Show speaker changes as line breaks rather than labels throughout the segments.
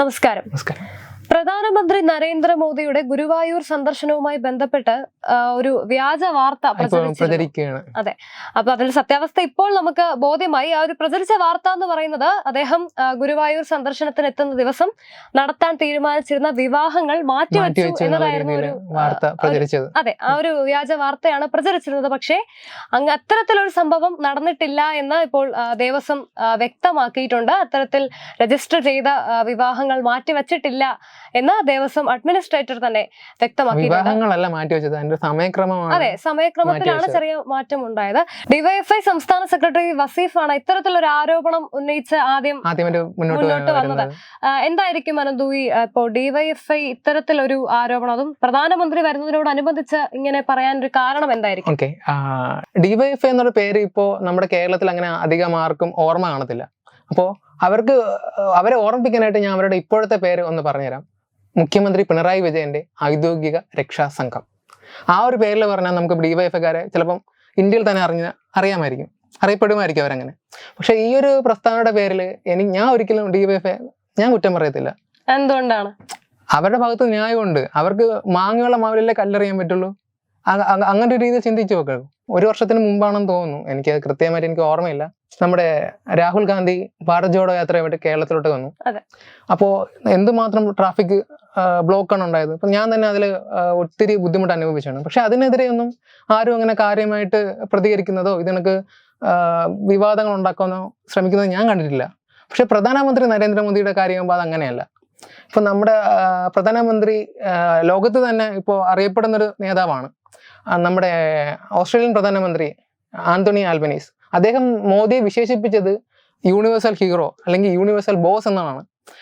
നമസ്കാരം.
നമസ്കാരം.
പ്രധാനമന്ത്രി നരേന്ദ്രമോദിയുടെ ഗുരുവായൂർ സന്ദർശനവുമായി ബന്ധപ്പെട്ട് ഒരു വ്യാജ വാർത്ത
പ്രചരിക്കുകയാണ്. അതെ.
അപ്പൊ അതിൽ സത്യാവസ്ഥ ഇപ്പോൾ നമുക്ക് ബോധ്യമായി. ആ ഒരു പ്രചരിച്ച വാർത്ത എന്ന് പറയുന്നത് അദ്ദേഹം ഗുരുവായൂർ സന്ദർശനത്തിന് എത്തുന്ന ദിവസം നടത്താൻ തീരുമാനിച്ചിരുന്ന വിവാഹങ്ങൾ മാറ്റിവെച്ചു എന്നതായിരുന്നു ഒരു
പ്രചരിച്ചത്.
അതെ ആ ഒരു വ്യാജ വാർത്തയാണ് പ്രചരിച്ചിരുന്നത്. പക്ഷേ അങ്ങ് അത്തരത്തിലൊരു സംഭവം നടന്നിട്ടില്ല എന്ന് ഇപ്പോൾ ദേവസ്വം വ്യക്തമാക്കിയിട്ടുണ്ട്. അത്തരത്തിൽ രജിസ്റ്റർ ചെയ്ത വിവാഹങ്ങൾ മാറ്റിവെച്ചിട്ടില്ല എന്ന് ദേവസ്വം അഡ്മിനിസ്ട്രേറ്റർ തന്നെ വ്യക്തമാക്കി
വിവാഹങ്ങളല്ല മാറ്റിവെച്ചത് അതിന്റെ സമയക്രമമാണ്
അതെ സമയക്രമത്തിലാണ് ചെറിയ മാറ്റം ഉണ്ടായത് ഡിവൈഎഫ്ഐ സംസ്ഥാന സെക്രട്ടറി വസീഫാണ് ഇത്തരത്തിലൊരു ആരോപണം ഉന്നയിച്ച് ആദ്യം
മുന്നോട്ട്
വന്നത്. എന്തായിരിക്കും അനന്തു ഈ ഇപ്പോ ഡിവൈഎഫ്ഐ ഇത്തരത്തിലൊരു ആരോപണം? അതും പ്രധാനമന്ത്രി വരുന്നതിനോടനുബന്ധിച്ച് ഇങ്ങനെ പറയാൻ ഒരു കാരണം എന്തായിരിക്കും?
ഓക്കെ ഡിവൈഎഫ് എന്നൊരു പേര് ഇപ്പോ നമ്മുടെ കേരളത്തിൽ അങ്ങനെ അധികം ആർക്കും ഓർമ്മ കാണത്തില്ല. അപ്പോ അവർക്ക് അവരെ ഓർമ്മിപ്പിക്കാനായിട്ട് ഞാൻ അവരുടെ ഇപ്പോഴത്തെ പേര് ഒന്ന് പറഞ്ഞുതരാം. മുഖ്യമന്ത്രി പിണറായി വിജയന്റെ ഔദ്യോഗിക രക്ഷാ സംഘം. ആ ഒരു പേരിൽ പറഞ്ഞാൽ നമുക്ക് ഡിവൈഎഫ്കാരെ ചിലപ്പം ഇന്ത്യയിൽ തന്നെ അറിഞ്ഞ അറിയാമായിരിക്കും. അറിയപ്പെടുമായിരിക്കും അവരങ്ങനെ. പക്ഷെ ഈ ഒരു പ്രസ്താവനയുടെ പേരിൽ എനിക്ക് ഞാൻ ഒരിക്കലും ഡിവൈഎഫ് ഞാൻ കുറ്റം പറയത്തില്ല.
എന്തുകൊണ്ടാണ്?
അവരുടെ ഭാഗത്ത് ന്യായമുണ്ട്. അവർക്ക് മാങ്ങയുള്ള മാവിലല്ലേ കല്ലെറിയാൻ പറ്റുള്ളൂ? അങ്ങനെ ഒരു രീതി ചിന്തിച്ചു നോക്കുക ഒരു വർഷത്തിന് മുമ്പാണെന്ന് തോന്നുന്നു. എനിക്ക് അത് കൃത്യമായിട്ട് എനിക്ക് ഓർമ്മയില്ല. നമ്മുടെ രാഹുൽ ഗാന്ധി ഭാരത് ജോഡോ യാത്രയായിട്ട് കേരളത്തിലോട്ട് വന്നു.
അപ്പോൾ
അപ്പോ എന്തുമാത്രം ട്രാഫിക് ബ്ലോക്ക് ആണ് ഉണ്ടായത്? അപ്പൊ ഞാൻ തന്നെ അതിൽ ഒത്തിരി ബുദ്ധിമുട്ട് അനുഭവിച്ചാണ്. പക്ഷെ അതിനെതിരെ ഒന്നും ആരും അങ്ങനെ കാര്യമായിട്ട് പ്രതികരിക്കുന്നതോ ഇതിനൊക്കെ വിവാദങ്ങൾ ഉണ്ടാക്കാനോ ശ്രമിക്കുന്നത് ഞാൻ കണ്ടിട്ടില്ല. പക്ഷെ പ്രധാനമന്ത്രി നരേന്ദ്രമോദിയുടെ കാര്യമാകുമ്പോൾ അത് അങ്ങനെയല്ല. ഇപ്പൊ നമ്മുടെ പ്രധാനമന്ത്രി ലോകത്ത് തന്നെ ഇപ്പോൾ അറിയപ്പെടുന്നൊരു നേതാവാണ്. നമ്മുടെ ഓസ്ട്രേലിയൻ പ്രധാനമന്ത്രി ആന്റണി ആൽബനീസ്. അദ്ദേഹം മോദിയെ വിശേഷിപ്പിച്ചത് യൂണിവേഴ്സൽ ഹീറോ അല്ലെങ്കിൽ യൂണിവേഴ്സൽ ബോസ് എന്നാണ്.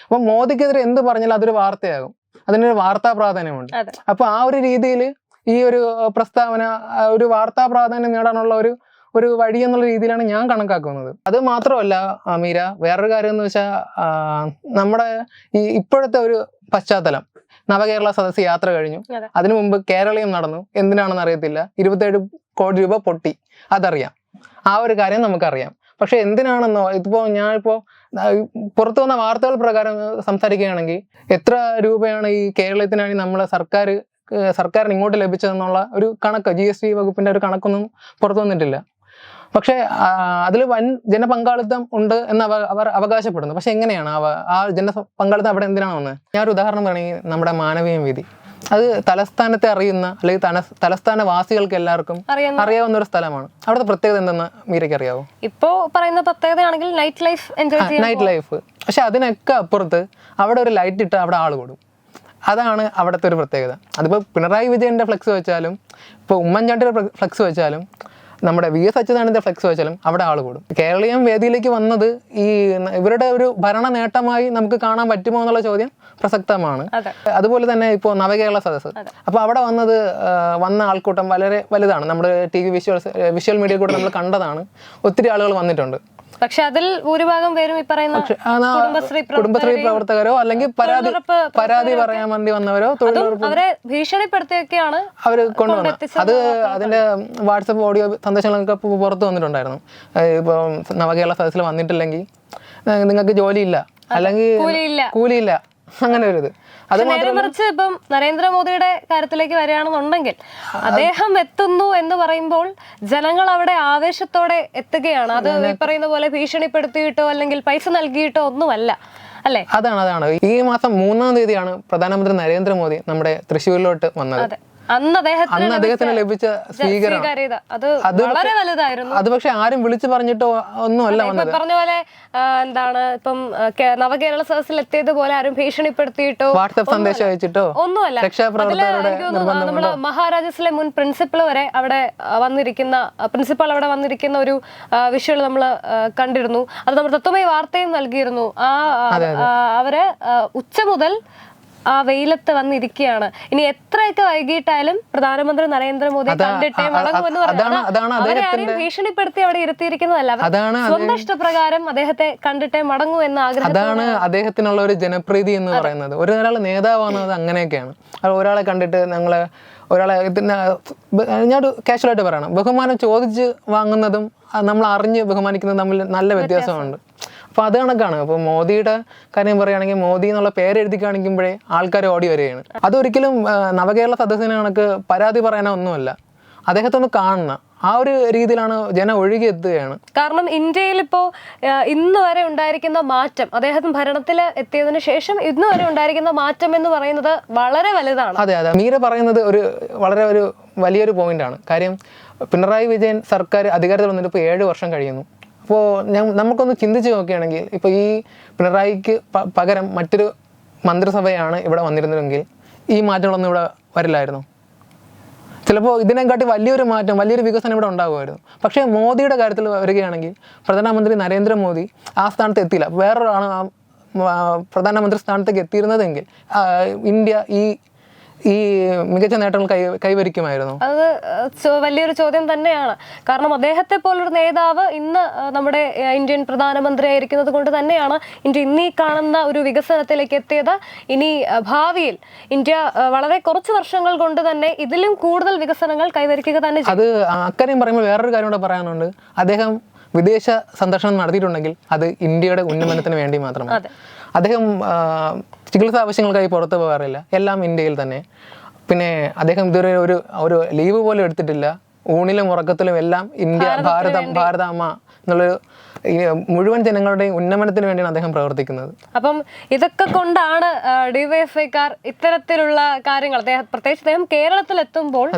അപ്പം മോദിക്കെതിരെ എന്ത് പറഞ്ഞാലും അതൊരു വാർത്തയാകും. അതിനൊരു വാർത്താ പ്രാധാന്യമുണ്ട്. അപ്പൊ ആ ഒരു രീതിയിൽ ഈ ഒരു പ്രസ്താവന ഒരു വാർത്താ പ്രാധാന്യം നേടാനുള്ള ഒരു ഒരു വഴി എന്നുള്ള രീതിയിലാണ് ഞാൻ കണക്കാക്കുന്നത്. അത് മാത്രമല്ല അമീര മീര വേറൊരു കാര്യം എന്ന് വെച്ചാൽ നമ്മുടെ ഈ ഇപ്പോഴത്തെ ഒരു പശ്ചാത്തലം. നവകേരള സദസ് യാത്ര കഴിഞ്ഞു. അതിനു മുമ്പ് കേരളീയം നടന്നു. എന്തിനാണെന്ന് അറിയത്തില്ല. ഇരുപത്തേഴ് കോടി രൂപ പൊട്ടി. അതറിയാം. ആ ഒരു കാര്യം നമുക്കറിയാം. പക്ഷെ എന്തിനാണെന്നോ ഇതിപ്പോ ഞാനിപ്പോ ഇപ്പോ പുറത്തു വന്ന വാർത്തകൾ പ്രകാരം സംസാരിക്കുകയാണെങ്കിൽ എത്ര രൂപയാണ് ഈ കേരളത്തിനായി നമ്മളെ സർക്കാർ സർക്കാരിന് ഇങ്ങോട്ട് ലഭിച്ചതെന്നുള്ള ഒരു കണക്ക് ജി എസ് ടി വകുപ്പിന്റെ ഒരു കണക്കൊന്നും പുറത്തു വന്നിട്ടില്ല. പക്ഷെ അതിൽ വൻ ജനപങ്കാളിത്തം ഉണ്ട് എന്ന് അവ അവർ അവകാശപ്പെടുന്നു. പക്ഷെ എങ്ങനെയാണ് ആ ജന പങ്കാളിത്തം അവിടെ എന്തിനാണെന്ന്? ഞാൻ ഒരു ഉദാഹരണം പറയുകയാണെങ്കിൽ നമ്മുടെ മാനവീയം വീതി. അത് തലസ്ഥാനത്തെ അറിയുന്ന അല്ലെങ്കിൽ തല തലസ്ഥാന വാസികൾക്ക് എല്ലാവർക്കും അറിയാവുന്ന ഒരു സ്ഥലമാണ്. അവിടുത്തെ പ്രത്യേകത എന്തെന്ന് മീരയ്ക്ക് അറിയാവോ?
ഇപ്പോ പറയുന്ന പ്രത്യേകതയാണെങ്കിൽ night life enjoy
night life പക്ഷെ അതിനൊക്കെ അപ്പുറത്ത് അവിടെ ഒരു ലൈറ്റ് ഇട്ട് അവിടെ ആൾ കൂടും. അതാണ് അവിടുത്തെ ഒരു പ്രത്യേകത. അതിപ്പോൾ പിണറായി വിജയന്റെ ഫ്ലക്സ് വെച്ചാലും ഇപ്പോൾ ഉമ്മൻചാണ്ടിയുടെ ഫ്ലക്സ് വെച്ചാലും നമ്മുടെ വി എസ് അച്യുതാനന്ദ ഫ്ലെക്സ് വെച്ചാലും അവിടെ ആൾ കൂടും. കേരളീയം വേദിയിലേക്ക് വന്നത് ഈ ഇവരുടെ ഒരു ഭരണ നേട്ടമായി നമുക്ക് കാണാൻ പറ്റുമോ എന്നുള്ള ചോദ്യം പ്രസക്തമാണ്.
അതെ.
അതുപോലെ തന്നെ ഇപ്പോൾ നവകേരള സദസ്സ്. അപ്പോൾ അവിടെ വന്നത് വന്ന ആൾക്കൂട്ടം വളരെ വലുതാണ്. നമ്മുടെ T V visuals visual media കൂടെ നമ്മൾ കണ്ടതാണ്. ഒത്തിരി ആളുകൾ വന്നിട്ടുണ്ട്.
പക്ഷെ അതിൽ ഭൂരിഭാഗം പേരും ഈ പറയുന്ന കുടുംബശ്രീ
പ്രവർത്തകരോ അല്ലെങ്കിൽ പരാതി പരാതി പറയാൻ വേണ്ടി വന്നവരോ?
അവരെ ഭീഷണിപ്പെടുത്തിയൊക്കെയാണ്
അവർ
കൊണ്ടുവന്നത്.
അത് അതിന്റെ വാട്സപ്പ് ഓഡിയോ സന്ദേശങ്ങളൊക്കെ പുറത്തു വന്നിട്ടുണ്ടായിരുന്നു. ഇപ്പൊ നവകേരള സദസ്സിൽ വന്നിട്ടില്ലെങ്കിൽ നിങ്ങൾക്ക് ജോലിയില്ല. അല്ലെങ്കിൽ
കൂലിയില്ല.
അങ്ങനെ ഒരു ഇത് അത്
നേരെ മറിച്ച് ഇപ്പം നരേന്ദ്രമോദിയുടെ കാര്യത്തിലേക്ക് വരികയാണെന്നുണ്ടെങ്കിൽ അദ്ദേഹം എത്തുന്നു എന്ന് പറയുമ്പോൾ ജനങ്ങൾ അവിടെ ആവേശത്തോടെ എത്തുകയാണ്. അത്. ഈ പറയുന്ന പോലെ ഭീഷണിപ്പെടുത്തിയിട്ടോ അല്ലെങ്കിൽ പൈസ നൽകിയിട്ടോ ഒന്നുമല്ല. അല്ലെ?
അതാണ് അതാണ്. ഈ മാസം മൂന്നാം തീയതിയാണ് പ്രധാനമന്ത്രി നരേന്ദ്രമോദി നമ്മുടെ തൃശ്ശൂരിലോട്ട് വന്നത്.
അതെ. അന്ന് അദ്ദേഹത്തിന്
ലഭിച്ച സ്വീകരണം.
സ്വീകാര്യത. അത് വളരെ വലുതായിരുന്നു.
അത് പക്ഷെ ആരും വിളിച്ചു പറഞ്ഞിട്ടോ ഒന്നുമല്ല വന്നത്.
പറഞ്ഞ പോലെ എന്താണ് ഇപ്പം നവകേരള സദസ്സിൽ എത്തിയതുപോലെ ആരും ഭീഷണിപ്പെടുത്തിയിട്ടോ
വാട്സപ്പ് സന്ദേശം അയച്ചിട്ടോ?
ഒന്നുമല്ല.
രക്ഷാപ്രവർത്തകരുടെ
നമ്മൾ മഹാരാജാസിലെ മുൻ പ്രിൻസിപ്പൾ വരെ അവിടെ വന്നിരിക്കുന്ന പ്രിൻസിപ്പൾ അവിടെ വന്നിരിക്കുന്ന ഒരു വിഷ്വൽ നമ്മൾ കണ്ടിരുന്നു. അത് നമ്മൾ തത്വമയ വാർത്തയും നൽകിയിരുന്നു. ആ, അവർ ഉച്ച മുതൽ ആ വെയിലത്ത് വന്നിരിക്കുകയാണ്. ഇനി എത്രയൊക്കെ വൈകിട്ടായാലും പ്രധാനമന്ത്രി നരേന്ദ്രമോദി കണ്ടിട്ടേ ആരെയും ഭീഷണിപ്പെടുത്തി അവിടെ ഇരുത്തിയിരിക്കുന്നതല്ല. സ്വന്തം ഇഷ്ടപ്രകാരം അദ്ദേഹത്തെ കണ്ടിട്ടേ മടങ്ങൂ എന്ന ആഗ്രഹം
അതാണ് അദ്ദേഹത്തിനുള്ള ഒരു ജനപ്രീതി എന്ന് പറയുന്നത്. ഒരാൾ നേതാവാകുന്നത് അങ്ങനെയൊക്കെയാണ്. ഒരാളെ കണ്ടിട്ട് ഞങ്ങൾ ഒരാളെ ഞാനൊരു കാഷ്വലായിട്ട് പറയണം. ബഹുമാനം ചോദിച്ച് വാങ്ങുന്നതും നമ്മൾ അറിഞ്ഞ് ബഹുമാനിക്കുന്നതും തമ്മിൽ നല്ല വ്യത്യാസമുണ്ട്. അപ്പോൾ അത് കണക്കാണ്. അപ്പോൾ മോദിയുടെ കാര്യം പറയുകയാണെങ്കിൽ മോദി എന്നുള്ള പേര് എഴുതി കാണിക്കുമ്പോഴേ ആൾക്കാർ ഓടി വരികയാണ്. അതൊരിക്കലും നവകേരള സദസ്സിന് കണക്ക് പരാതി പറയാനോ ഒന്നുമല്ല. അദ്ദേഹത്തെ ഒന്ന് കാണണം. ആ ഒരു രീതിയിലാണ് ജനം ഒഴുകി എത്തുകയാണ്
കാരണം ഇന്ത്യയിൽ ഇപ്പോൾ ഇന്ന് വരെ ഉണ്ടായിരിക്കുന്ന മാറ്റം അദ്ദേഹം ഭരണത്തിൽ എത്തിയതിന് ശേഷം ഇന്ന് വരെ ഉണ്ടായിരിക്കുന്ന മാറ്റം എന്ന് പറയുന്നത് വളരെ വലുതാണ്.
അതെ അതെ. മീര പറയുന്നത് ഒരു വളരെ ഒരു വലിയൊരു പോയിന്റാണ്. കാര്യം പിണറായി വിജയൻ സർക്കാർ അധികാരത്തിൽ വന്നിട്ട് ഇപ്പോൾ ഏഴ് വർഷം കഴിയുന്നു. അപ്പോൾ നമുക്കൊന്ന് ചിന്തിച്ച് നോക്കുകയാണെങ്കിൽ ഇപ്പോൾ ഈ പിണറായിക്ക് പകരം മറ്റൊരു മന്ത്രിസഭയാണ് ഇവിടെ വന്നിരുന്നതെങ്കിൽ ഈ മാറ്റങ്ങളൊന്നും ഇവിടെ വരില്ലായിരുന്നു. ചിലപ്പോൾ ഇതിനെക്കാട്ടി വലിയൊരു മാറ്റം വലിയൊരു വികസനം ഇവിടെ ഉണ്ടാകുമായിരുന്നു. പക്ഷേ മോദിയുടെ കാര്യത്തിൽ വരികയാണെങ്കിൽ പ്രധാനമന്ത്രി നരേന്ദ്രമോദി ആ സ്ഥാനത്ത് എത്തിയില്ല. ആ, പ്രധാനമന്ത്രി സ്ഥാനത്തേക്ക് എത്തിയിരുന്നതെങ്കിൽ ഇന്ത്യ ഈ ഈ മികച്ച നേട്ടങ്ങൾ കൈ കൈവരിക്കുമായിരുന്നു?
അത് വലിയൊരു ചോദ്യം തന്നെയാണ്. കാരണം അദ്ദേഹത്തെ പോലൊരു നേതാവ് ഇന്ന് നമ്മുടെ ഇന്ത്യൻ പ്രധാനമന്ത്രിയായിരിക്കുന്നത് കൊണ്ട് തന്നെയാണ് ഇന്ത്യ ഇന്നീ കാണുന്ന ഒരു വികസനത്തിലേക്ക് എത്തിയത്. ഇനി ഭാവിയിൽ ഇന്ത്യ വളരെ കുറച്ച് വർഷങ്ങൾ കൊണ്ട് തന്നെ ഇതിലും കൂടുതൽ വികസനങ്ങൾ കൈവരിക്കുക തന്നെ
അത് അക്കാര്യം പറയുമ്പോൾ വേറൊരു കാര്യം കൂടെ പറയാനുണ്ട്. അദ്ദേഹം വിദേശ സന്ദർശനം നടത്തിയിട്ടുണ്ടെങ്കിൽ അത് ഇന്ത്യയുടെ ഉന്നമനത്തിന് വേണ്ടി മാത്രമാണ്. അദ്ദേഹം ചികിത്സാ ആവശ്യങ്ങൾക്കായി പുറത്ത് പോകാറില്ല. എല്ലാം ഇന്ത്യയിൽ തന്നെ. പിന്നെ അദ്ദേഹം ഇതുവരെ ഒരു ഒരു ലീവ് പോലും എടുത്തിട്ടില്ല. ഊണിലും ഉറക്കത്തിലും എല്ലാം ഇന്ത്യ ഭാരതം ഭാരതാമ്മ എന്നുള്ളൊരു മുഴുവൻ ജനങ്ങളുടെയും ഉന്നമനത്തിന് വേണ്ടിയാണ് അദ്ദേഹം പ്രവർത്തിക്കുന്നത്.
അപ്പം ഇതൊക്കെ കൊണ്ടാണ് ഡിവൈഎഫ്ഐക്കാർ ഇത്തരത്തിലുള്ള കാര്യങ്ങൾ പ്രത്യേകിച്ച് അദ്ദേഹം കേരളത്തിൽ എത്തുമ്പോൾ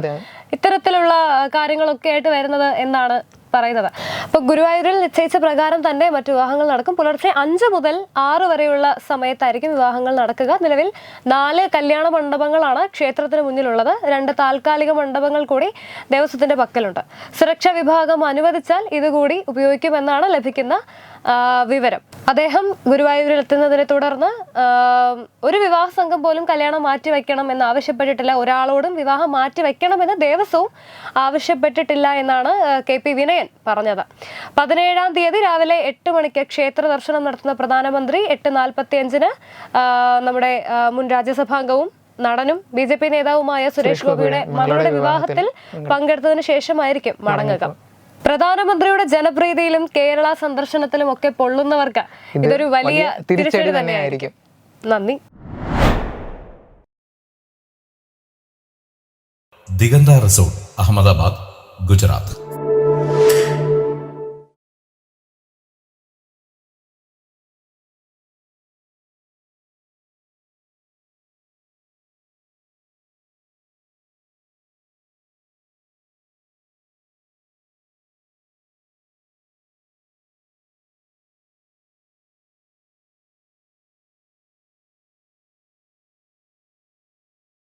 ഇത്തരത്തിലുള്ള കാര്യങ്ങളൊക്കെ ആയിട്ട് വരുന്നത് എന്നാണ് പറയുന്നത്. അപ്പോൾ ഗുരുവായൂരിൽ നിശ്ചയിച്ച പ്രകാരം തന്നെ മറ്റു വിവാഹങ്ങൾ നടക്കും. പുലർച്ചെ അഞ്ച് മുതൽ ആറ് വരെയുള്ള സമയത്തായിരിക്കും വിവാഹങ്ങൾ നടക്കുക. നിലവിൽ നാല് കല്യാണ മണ്ഡപങ്ങളാണ് ക്ഷേത്രത്തിന് മുന്നിലുള്ളത്. രണ്ട് താൽക്കാലിക മണ്ഡപങ്ങൾ കൂടി ദേവസ്വത്തിന്റെ പക്കലുണ്ട്. സുരക്ഷാ വിഭാഗം അനുവദിച്ചാൽ ഇതുകൂടി ഉപയോഗിക്കുമെന്നാണ് ലഭിക്കുന്ന വിവരം. അദ്ദേഹം ഗുരുവായൂരിൽ എത്തുന്നതിനെ തുടർന്ന് ഒരു വിവാഹ സംഘം പോലും കല്യാണം മാറ്റി വെക്കണം എന്ന് ആവശ്യപ്പെട്ടിട്ടില്ല. ഒരാളോടും വിവാഹം മാറ്റി വെക്കണമെന്ന് ദേവസ്വവും ആവശ്യപ്പെട്ടിട്ടില്ല എന്നാണ് കെ പി വിനയൻ പറഞ്ഞത്. പതിനേഴാം തീയതി രാവിലെ എട്ട് മണിക്ക് ക്ഷേത്ര ദർശനം നടത്തുന്ന പ്രധാനമന്ത്രി എട്ട് നാൽപ്പത്തി അഞ്ചിന് നമ്മുടെ മുൻ രാജ്യസഭാംഗവും നടനും ബി ജെ പി നേതാവുമായ സുരേഷ് ഗോപിയുടെ മകളുടെ വിവാഹത്തിൽ പങ്കെടുത്തതിന് ശേഷമായിരിക്കും മടങ്ങുക. പ്രധാനമന്ത്രിയുടെ ജനപ്രീതിയിലും കേരള സന്ദർശനത്തിലും ഒക്കെ പൊള്ളുന്നവർക്ക് ഇതൊരു വലിയ തിരിച്ചടി തന്നെയായിരിക്കും. നന്ദി.
ദിഗന്ത റിസോർട്ട് അഹമ്മദാബാദ് ഗുജറാത്ത്.